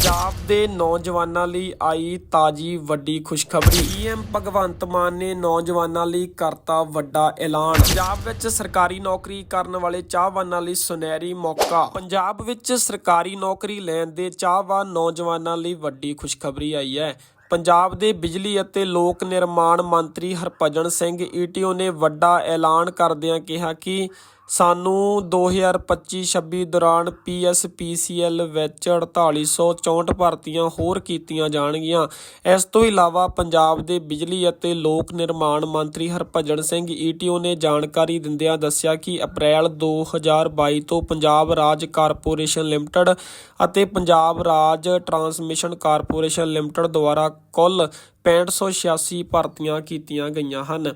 ਪੰਜਾਬ ਦੇ ਨੌਜਵਾਨਾਂ ਲਈ ਆਈ ਤਾਜੀ ਵੱਡੀ ਖੁਸ਼ਖਬਰੀ। ਪੀਐਮ ਭਗਵੰਤ ਮਾਨ ਨੇ ਨੌਜਵਾਨਾਂ ਲਈ ਕਰਤਾ ਵੱਡਾ ਐਲਾਨ। ਪੰਜਾਬ ਵਿੱਚ ਸਰਕਾਰੀ ਨੌਕਰੀ ਕਰਨ ਵਾਲੇ ਚਾਹਵਾਨਾਂ ਲਈ ਸੁਨਹਿਰੀ ਮੌਕਾ। ਪੰਜਾਬ ਵਿੱਚ ਸਰਕਾਰੀ ਨੌਕਰੀ ਲੈਣ ਦੇ ਚਾਹਵਾਨ ਨੌਜਵਾਨਾਂ ਲਈ ਵੱਡੀ ਖੁਸ਼ਖਬਰੀ ਆਈ ਹੈ। ਪੰਜਾਬ ਦੇ ਬਿਜਲੀ ਅਤੇ ਲੋਕ ਨਿਰਮਾਣ ਮੰਤਰੀ ਹਰਭਜਨ ਸਿੰਘ ਈਟੀਓ ਨੇ ਵੱਡਾ ਐਲਾਨ ਕਰਦਿਆਂ ਕਿਹਾ ਕਿ ਸਾਨੂੰ 2025-26 ਦੌਰਾਨ ਪੀਐਸਪੀਸੀਐਲ ਵਿੱਚ 4864 ਭਰਤੀਆਂ ਹੋਰ ਕੀਤੀਆਂ ਜਾਣਗੀਆਂ। ਇਸ ਤੋਂ ਇਲਾਵਾ ਪੰਜਾਬ ਦੇ ਬਿਜਲੀ ਅਤੇ ਲੋਕ ਨਿਰਮਾਣ ਮੰਤਰੀ ਹਰਭਜਨ ਸਿੰਘ ਈਟੀਓ ਨੇ ਜਾਣਕਾਰੀ ਦਿੰਦਿਆਂ ਦੱਸਿਆ ਕਿ ਅਪ੍ਰੈਲ 2022 ਤੋਂ ਪੰਜਾਬ ਰਾਜ ਕਾਰਪੋਰੇਸ਼ਨ ਲਿਮਟਿਡ ਅਤੇ ਪੰਜਾਬ ਰਾਜ ਟਰਾਂਸਮਿਸ਼ਨ ਕਾਰਪੋਰੇਸ਼ਨ ਲਿਮਟਿਡ ਦੁਆਰਾ ਕੁੱਲ 6586 ਭਰਤੀਆਂ ਕੀਤੀਆਂ ਗਈਆਂ ਹਨ।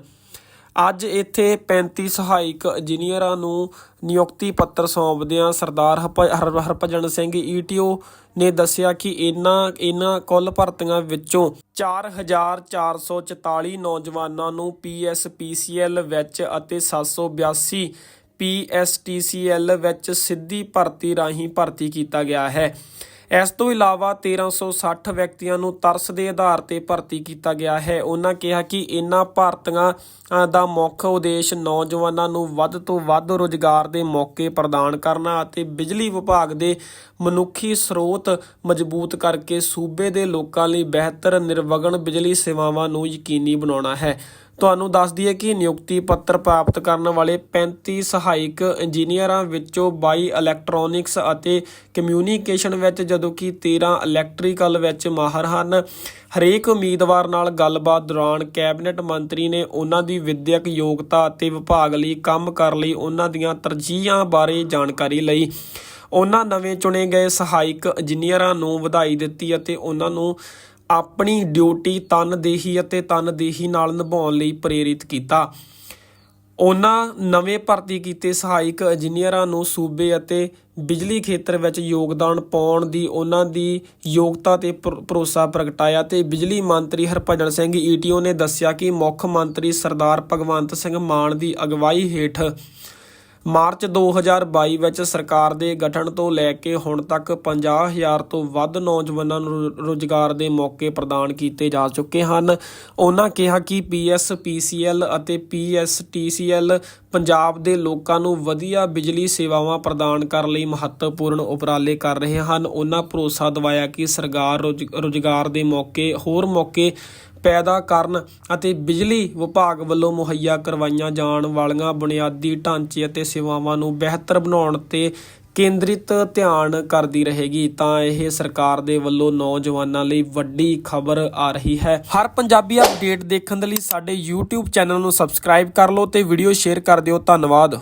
ਅੱਜ ਇੱਥੇ 35 ਸਹਾਇਕ ਇੰਜੀਨੀਅਰਾਂ ਨੂੰ ਨਿਯੁਕਤੀ ਪੱਤਰ ਸੌਂਪਦਿਆਂ ਸਰਦਾਰ ਹਰ- ਹਰਭਜਨ ਸਿੰਘ ਈਟੀਓ ਨੇ ਦੱਸਿਆ ਕਿ ਇਹਨਾਂ ਇਹਨਾਂ ਕੁੱਲ ਭਰਤੀਆਂ ਵਿੱਚੋਂ 4444 ਨੌਜਵਾਨਾਂ ਨੂੰ ਪੀਐਸਪੀਸੀਐਲ ਵਿੱਚ ਅਤੇ 782 ਪੀਐਸਟੀਸੀਐਲ ਵਿੱਚ ਸਿੱਧੀ ਭਰਤੀ ਰਾਹੀਂ ਭਰਤੀ ਕੀਤਾ ਗਿਆ ਹੈ। ਇਸ ਤੋਂ ਇਲਾਵਾ 1360 ਵਿਅਕਤੀਆਂ ਨੂੰ ਤਰਸ ਦੇ ਆਧਾਰ ਤੇ ਭਰਤੀ ਕੀਤਾ ਗਿਆ ਹੈ। ਉਹਨਾਂ ਕਿਹਾ ਕਿ ਇਨ੍ਹਾਂ ਭਰਤੀਆਂ ਦਾ ਮੁੱਖ ਉਦੇਸ਼ ਨੌਜਵਾਨਾਂ ਨੂੰ ਵੱਧ ਤੋਂ ਵੱਧ ਰੁਜ਼ਗਾਰ ਦੇ ਮੌਕੇ ਪ੍ਰਦਾਨ ਕਰਨਾ ਅਤੇ ਬਿਜਲੀ ਵਿਭਾਗ ਦੇ ਮਨੁੱਖੀ ਸਰੋਤ ਮਜ਼ਬੂਤ ਕਰਕੇ ਸੂਬੇ ਦੇ ਲੋਕਾਂ ਲਈ ਬਿਹਤਰ ਨਿਰਵਗਨ ਬਿਜਲੀ ਸੇਵਾਵਾਂ ਨੂੰ ਯਕੀਨੀ ਬਣਾਉਣਾ ਹੈ। ਤੁਹਾਨੂੰ ਦੱਸ ਦਈਏ ਕਿ ਨਿਯੁਕਤੀ ਪੱਤਰ ਪ੍ਰਾਪਤ ਕਰਨ ਵਾਲੇ 35 ਸਹਾਇਕ ਇੰਜੀਨੀਅਰਾਂ ਵਿੱਚੋਂ 22 ਇਲੈਕਟ੍ਰੋਨਿਕਸ ਅਤੇ ਕਮਿਊਨੀਕੇਸ਼ਨ ਵਿੱਚ, ਜਦੋਂ ਕਿ 13 ਇਲੈਕਟ੍ਰੀਕਲ ਵਿੱਚ ਮਾਹਰ ਹਨ। ਹਰੇਕ ਉਮੀਦਵਾਰ ਨਾਲ ਗੱਲਬਾਤ ਦੌਰਾਨ ਕੈਬਨਿਟ ਮੰਤਰੀ ਨੇ ਉਹਨਾਂ ਦੀ ਵਿਦਿਅਕ ਯੋਗਤਾ ਅਤੇ ਵਿਭਾਗ ਲਈ ਕੰਮ ਕਰਨ ਲਈ ਉਹਨਾਂ ਦੀਆਂ ਤਰਜੀਹਾਂ ਬਾਰੇ ਜਾਣਕਾਰੀ ਲਈ। ਉਹਨਾਂ ਨਵੇਂ ਚੁਣੇ ਗਏ ਸਹਾਇਕ ਇੰਜੀਨੀਅਰਾਂ ਨੂੰ ਵਧਾਈ ਦਿੱਤੀ ਅਤੇ ਉਹਨਾਂ ਨੂੰ ਆਪਣੀ ਡਿਊਟੀ ਤਨਦੇਹੀ ਅਤੇ ਤਨਦੇਹੀ ਨਾਲ ਨਿਭਾਉਣ ਲਈ ਪ੍ਰੇਰਿਤ ਕੀਤਾ। ਉਹਨਾਂ ਨਵੇਂ ਭਰਤੀ ਕੀਤੇ ਸਹਾਇਕ ਇੰਜੀਨੀਅਰਾਂ ਨੂੰ ਸੂਬੇ ਅਤੇ ਬਿਜਲੀ ਖੇਤਰ ਵਿੱਚ ਯੋਗਦਾਨ ਪਾਉਣ ਦੀ ਉਹਨਾਂ ਦੀ ਯੋਗਤਾ ਤੇ ਭਰ- ਭਰੋਸਾ ਪ੍ਰਗਟਾਇਆ ਤੇ ਬਿਜਲੀ ਮੰਤਰੀ ਹਰਭਜਨ ਸਿੰਘ ਈਟੀਓ ਨੇ ਦੱਸਿਆ ਕਿ ਮੁੱਖ ਮੰਤਰੀ ਸਰਦਾਰ ਭਗਵੰਤ ਸਿੰਘ ਮਾਨ ਦੀ ਅਗਵਾਈ ਹੇਠ ਮਾਰਚ 2022 ਵਿੱਚ ਸਰਕਾਰ ਦੇ ਗਠਨ ਤੋਂ ਲੈ ਕੇ ਹੁਣ ਤੱਕ 50000 ਤੋਂ ਵੱਧ ਨੌਜਵਾਨਾਂ ਨੂੰ ਰੁ- ਰੁਜ਼ਗਾਰ ਦੇ ਮੌਕੇ ਪ੍ਰਦਾਨ ਕੀਤੇ ਜਾ ਚੁੱਕੇ ਹਨ। ਉਹਨਾਂ ਕਿਹਾ ਕਿ ਪੀਐਸਪੀਸੀਐਲ ਅਤੇ ਪੀਐਸਟੀਸੀਐਲ ਪੰਜਾਬ ਦੇ ਲੋਕਾਂ ਨੂੰ ਵਧੀਆ ਬਿਜਲੀ ਸੇਵਾਵਾਂ ਪ੍ਰਦਾਨ ਕਰਨ ਲਈ ਮਹੱਤਵਪੂਰਨ ਉਪਰਾਲੇ ਕਰ ਰਹੇ ਹਨ। ਉਹਨਾਂ ਭਰੋਸਾ ਦਿਵਾਇਆ ਕਿ ਸਰਕਾਰ ਰੁਜ਼- ਰੁਜ਼ਗਾਰ ਦੇ ਮੌਕੇ, ਹੋਰ ਮੌਕੇ ਪੈਦਾ ਕਰਨ ਅਤੇ ਬਿਜਲੀ ਵਿਭਾਗ ਵੱਲੋਂ ਮੁਹੱਈਆ ਕਰਵਾਈਆਂ ਜਾਣ ਵਾਲੀਆਂ ਬੁਨਿਆਦੀ ਢਾਂਚੇ ਅਤੇ ਸੇਵਾਵਾਂ ਨੂੰ ਬਿਹਤਰ ਬਣਾਉਣ ਤੇ ਕੇਂਦਰਿਤ ਧਿਆਨ ਕਰਦੀ ਰਹੇਗੀ, ਤਾਂ ਇਹ ਸਰਕਾਰ ਦੇ ਵੱਲੋਂ ਨੌਜਵਾਨਾਂ ਲਈ ਵੱਡੀ ਖਬਰ ਆ ਰਹੀ ਹੈ। ਹਰ ਪੰਜਾਬੀ ਅਪਡੇਟ ਦੇਖਣ ਦੇ ਲਈ ਸਾਡੇ YouTube ਚੈਨਲ ਨੂੰ ਸਬਸਕ੍ਰਾਈਬ ਕਰ ਲਓ ਤੇ ਵੀਡੀਓ ਸ਼ੇਅਰ ਕਰ ਦਿਓ। ਧੰਨਵਾਦ।